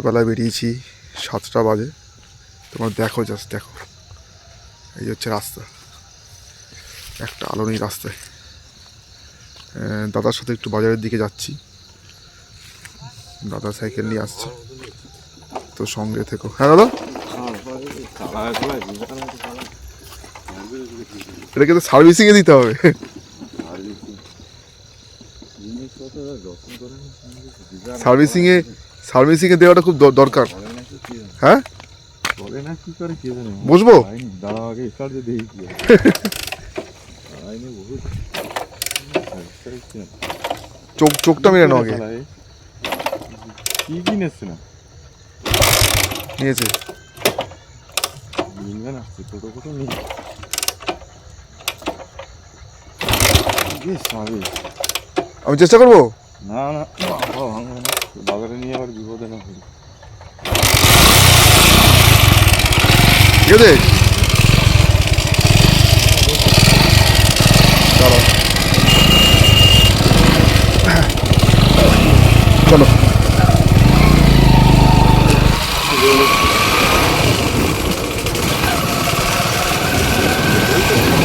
সন্ধ্যেবেলা বেরিয়েছি সাতটা বাজে। তোমার দেখো জাস্ট দেখো। এই হচ্ছে রাস্তা। একটা আলো নেই রাস্তায়। দাদার সাথে একটু বাজারের দিকে যাচ্ছি। দাদা সাইকেল নিয়ে আসছে। তো সঙ্গে থেকো। হ্যাঁ দাদা? এটা কিন্তু সার্ভিসিংয়ে দিতে হবে। সার্ভিসিংয়ে সার্ভিসিংয়ে দেওয়াটা খুব দরকার। হ্যাঁ? বসবো আগে চোখ চোখটা মেরানো আগে। কি কিনেছে না? নিয়েছে। ছোট নিয়ে। আমি চেষ্টা করব? না না। বাবা ভাঙবে না বাজারে নিয়ে আবার বিপদে না হলে ঠিক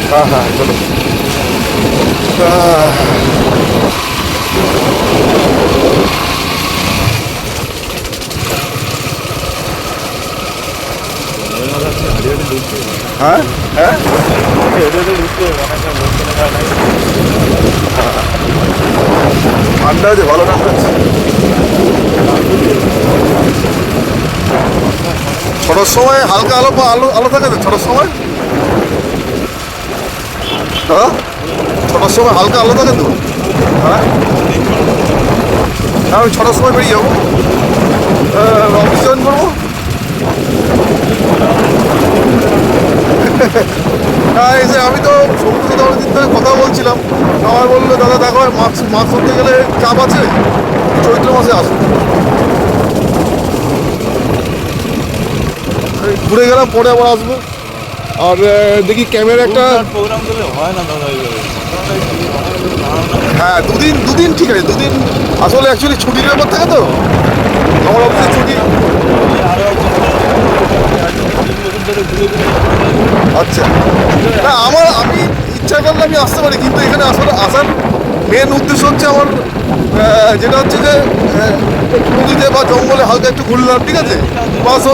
হ্যাঁ হ্যাঁ চলো। হ্যাঁ? হ্যাঁ? ঠান্ডা আছে ভালো ঠান্ডা আছে ছটার সময় হালকা আলো আলো আলো থাকে তো ছটার সময়? দাদা ছটার সময় হালকা আলো থাকে তো? হ্যাঁ? হ্যাঁ আমি ছটার সময় বেরিয়ে যাব। অফিস জয়েন করব হ্যাঁ এই যে আমি তো সমুদ্র ধরার দিন কথা বলছিলাম। আমার বলল দাদা দেখো মাছ মাছ ধরতে গেলে চাপ আছে। চৈত্র মাসে আসো এই ঘুরে গেলাম পরে আবার আসব। আর দেখি ক্যামেরা একটা প্রোগ্রাম করলে হয় না দাদা হ্যাঁ দুদিন দুদিন ঠিক আছে দুদিন আসলে অ্যাকচুয়ালি ছুটির ব্যাপার থাকে তো। আমার অফিসে ছুটি। আরও একজন তিন বছর ধরে ঘুরে ঘুরে আচ্ছা না আমার আমি ইচ্ছা করলে আমি আসতে পারি কিন্তু এখানে আসলে আসার মেন উদ্দেশ্য হচ্ছে আমার যেটা হচ্ছে যে নদীতে বা জঙ্গলে হালকা একটু ঘুরলাম ঠিক আছে বাস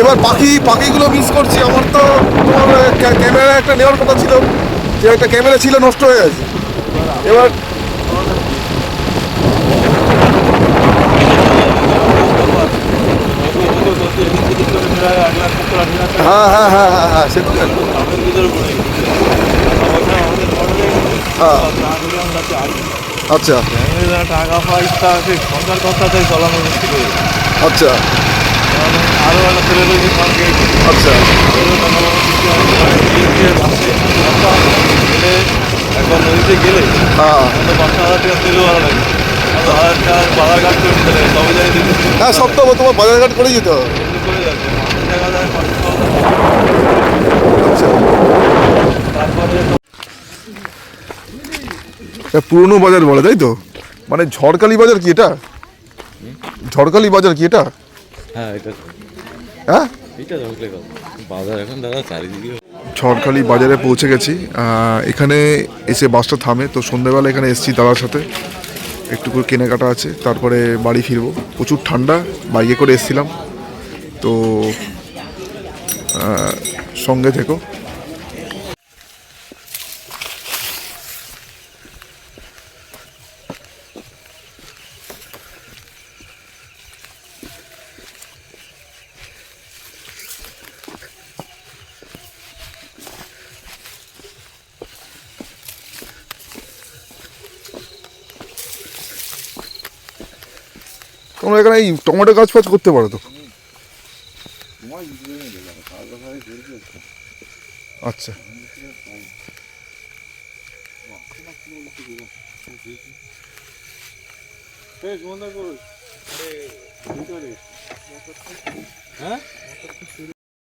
এবার পাখি পাখিগুলো মিস করছি আমার তো তোমার ক্যামেরা একটা নেওয়ার কথা ছিল যে একটা ক্যামেরা ছিল নষ্ট হয়ে গেছে এবার হ্যাঁ হ্যাঁ হ্যাঁ হ্যাঁ হ্যাঁ সে। হ্যাঁ। আচ্ছা। আচ্ছা। আরও একটা ছেলে আচ্ছা। একবার নদীতে গেলে হ্যাঁ। ভাড়া লাগে হ্যাঁ সব তো তোমার বাজারঘাট করে যেতে হবে। পুরনো বাজার বলে তাই তো? মানে ঝড়কালি বাজার কি এটা? ঝড়কালি বাজার কি এটা? হ্যাঁ এটা হ্যাঁ? এটা ঢুকলে কথা বাজার। এখন দাদা চারিদিকে ঝড়খালি বাজারে পৌঁছে গেছি। এখানে এসে বাসটা থামে। তো সন্ধ্যেবেলা এখানে এসেছি দাদার সাথে। একটু করে কেনাকাটা আছে। তারপরে বাড়ি ফিরবো। প্রচুর ঠান্ডা। বাইকে করে এসেছিলাম। তো সঙ্গে থেকো। তোমরা এখানে এই টমেটো গাছ ফাছ করতে পারো তো? আচ্ছা।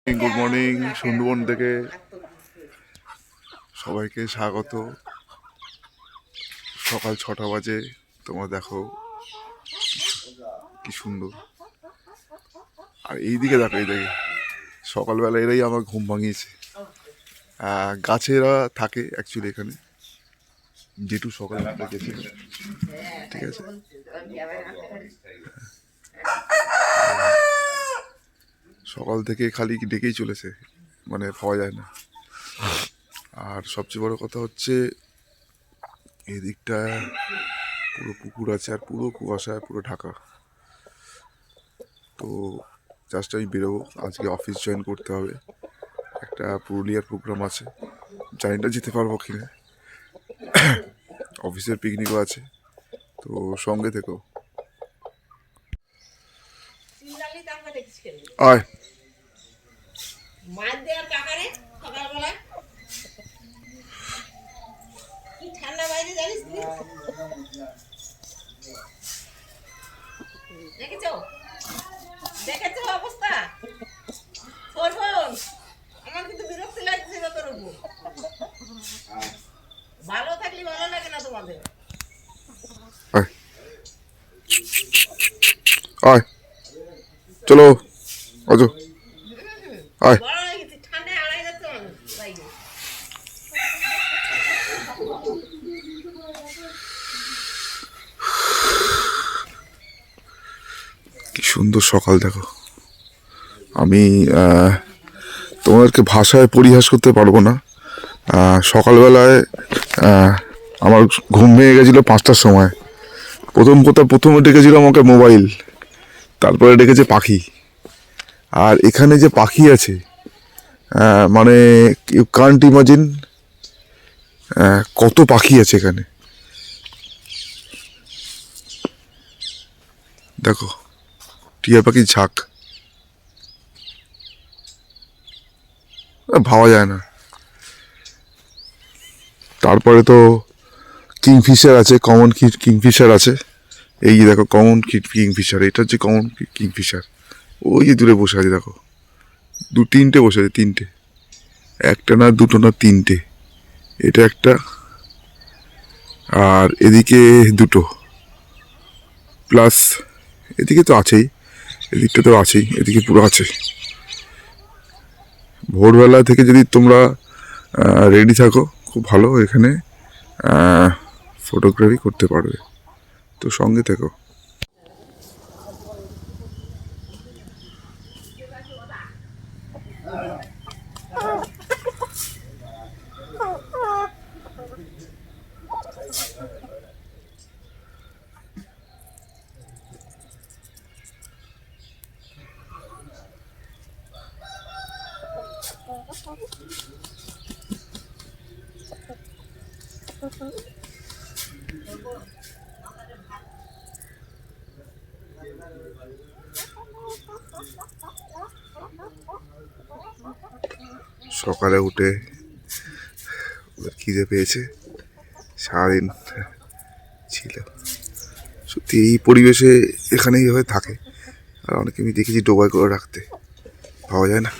গুড মর্নিং সুন্দরবন থেকে সবাইকে স্বাগত। সকাল ছটা বাজে তোমরা দেখো কি সুন্দর। আর এইদিকে দেখো, এই দিকে সকালবেলা এরাই আমার ঘুম ভাঙিয়েছে। গাছেরা থাকে অ্যাকচুয়ালি এখানে। জেঠু সকালে উঠে গেছে ঠিক আছে? সকাল থেকে খালি ডেকেই চলেছে। মানে পাওয়া যায় না। আর সবচেয়ে বড় কথা হচ্ছে, এদিকটা পুরো পুকুর আছে আর পুরো কুয়াশায় পুরো ঢাকা। তো জাস্ট আমি বেরোবো আজকে অফিস জয়েন করতে হবে। একটা পুরুলিয়ার প্রোগ্রাম আছে জানি না যেতে পারব কি না অফিসের পিকনিকও আছে তো সঙ্গে থেকো। আয় মাছ দেওয়ার কাকারে সকালবেলা কি ঠান্ডা বাইরে জানিস তুই দেখেছ দেখেছ অবস্থা সর্বন আমার কিন্তু বিরক্তি লাগছে না তোর উপর ভালো থাকলে ভালো লাগে না তোমাদের। আয়। চলো আজো। আয়। কি সুন্দর সকাল দেখো। আমি তোমাদেরকে ভাষায় পরিহাস করতে পারব না। সকালবেলায় আমার ঘুম ভেঙে গেছিল পাঁচটার সময়। প্রথম কথা, প্রথমে ডেকেছিল আমাকে মোবাইল, তারপরে ডেকেছে পাখি। আর এখানে যে পাখি আছে মানে ইউ কান্ট ইমাজিন কত পাখি আছে এখানে। দেখো, টিয়া পাখির ঝাঁক। ভাবা যায় না। তারপরে তো কিংফিশার আছে কমন কিংফিশার আছে। এই যে দেখো কমন কিংফিশার, এটা হচ্ছে কমন কিংফিশার। ওই যে দূরে বসে আছে, দেখো। দু, তিনটে বসে আছে, তিনটে। একটা না, দুটো না, তিনটে। এটা একটা, আর এদিকে দুটো। প্লাস এদিকে তো আছেই, এদিকটা তো আছেই, এদিকে পুরো আছে। ভোরবেলা থেকে যদি তোমরা রেডি থাকো খুব ভালো এখানে ফটোগ্রাফি করতে পারবে। তো সঙ্গে থেকো। সকালে উঠে ওদের খিদে পেয়েছে। সারাদিন ছিল সত্যি এই পরিবেশে এখানেই হয়ে থাকে। আর অনেকে আমি দেখেছি ডোবাই করে রাখতে। পাওয়া যায় না।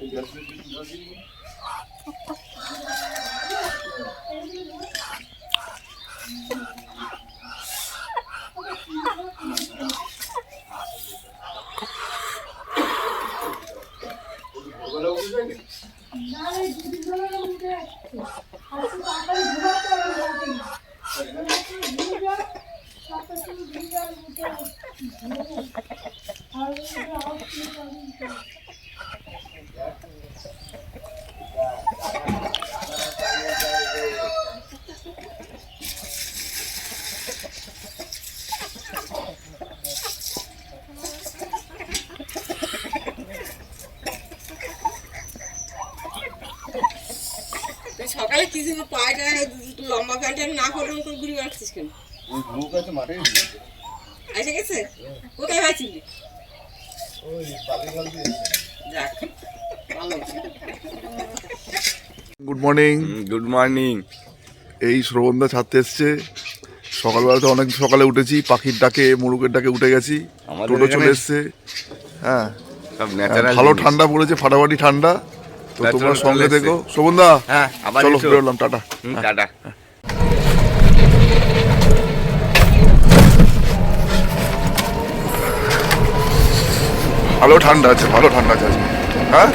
Thank you. করে কেন? ওই লোক আছে মাঠে? এসে গেছে? কোথায় হয়েছিলি ওই বালিগাল দিয়ে যাক ভালো। গুড মর্নিং গুড মর্নিং এই শ্রবণদা ছাড়তে এসছে। সকালবেলা তো অনেক সকালে উঠেছি পাখির ডাকে মুরুকের ডাকে উঠে গেছি। টোটো চলে এসছে। হ্যাঁ। সব ভালো ঠান্ডা পড়েছে ফাটাফাটি ঠান্ডা। তো তোমরা সঙ্গে। দেখো। শোভনদা হ্যাঁ আবার চলো। বেরোলাম টাটা। টাটা। ভালো ঠান্ডা আছে ভালো ঠান্ডা আছে হ্যাঁ?